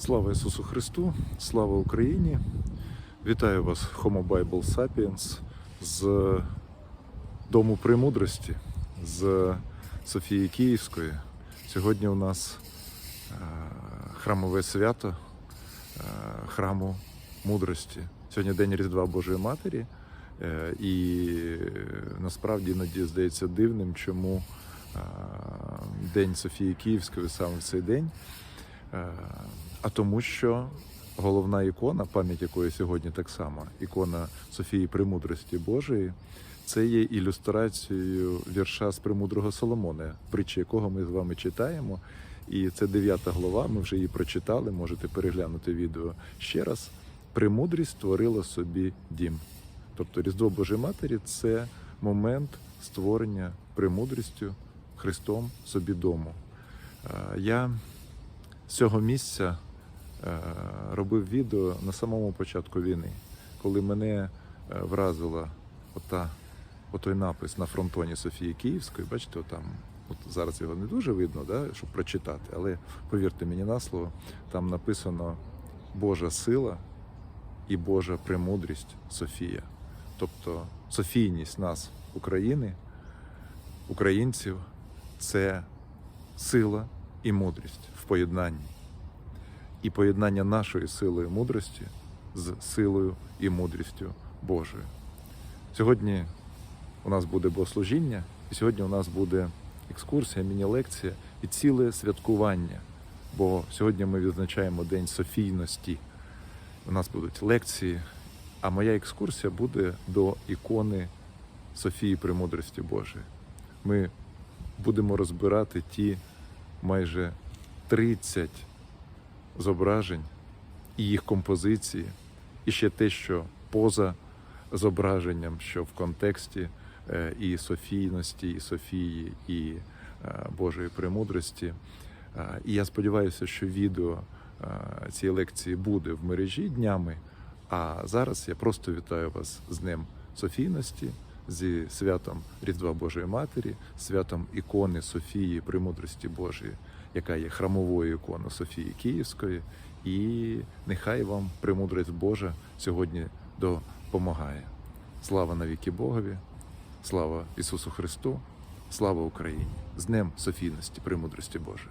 Слава Ісусу Христу, слава Україні! Вітаю вас, Homo Bible Sapiens, з Дому Премудрості, з Софії Київської. Сьогодні у нас е, храмове свято е, храму мудрості. Сьогодні День Різдва Божої Матері. Е, І насправді іноді здається дивним, чому День Софії Київської саме в цей день. А тому, що головна ікона, пам'ять якої сьогодні так само, ікона Софії Премудрості Божої, це є ілюстрацією вірша з Премудрого Соломона, притчі якого ми з вами читаємо. І це дев'ята глава, ми вже її прочитали, можете переглянути відео ще раз. Премудрість створила собі дім. Тобто Різдво Божої Матері це момент створення премудрістю Христом собі дому. Е, Я з цього місця робив відео на самому початку війни, коли мене е, вразила ота, отой напис на фронтоні Софії Київської. Бачите, там от зараз його не дуже видно, да, щоб прочитати, але повірте мені на слово, там написано Божа сила і Божа премудрість Софія. Тобто Софійність нас, України, українців, це сила і мудрість в поєднанні. І поєднання нашої сили і мудрості з силою і мудрістю Божою. Сьогодні у нас буде богослужіння, і сьогодні у нас буде екскурсія, міні-лекція і ціле святкування. Бо сьогодні ми відзначаємо День Софійності. У нас будуть лекції, а моя екскурсія буде до ікони Софії Премудрості Божої. Ми будемо розбирати ті майже 30 зображень і їх композиції, і ще те, що поза зображенням, що в контексті е, і Софійності, і Софії, і е, Божої премудрості. Е, І я сподіваюся, що відео цієї лекції буде в мережі днями. А зараз я просто вітаю вас з Днем Софійності, зі святом Різдва Божої Матері, святом ікони Софії Премудрості Божої, яка є храмовою іконою Софії Київської. І нехай вам премудрець Божа сьогодні допомагає. Слава навіки Богові, слава Ісусу Христу, слава Україні! З Днем Софійності, премудрості Божої!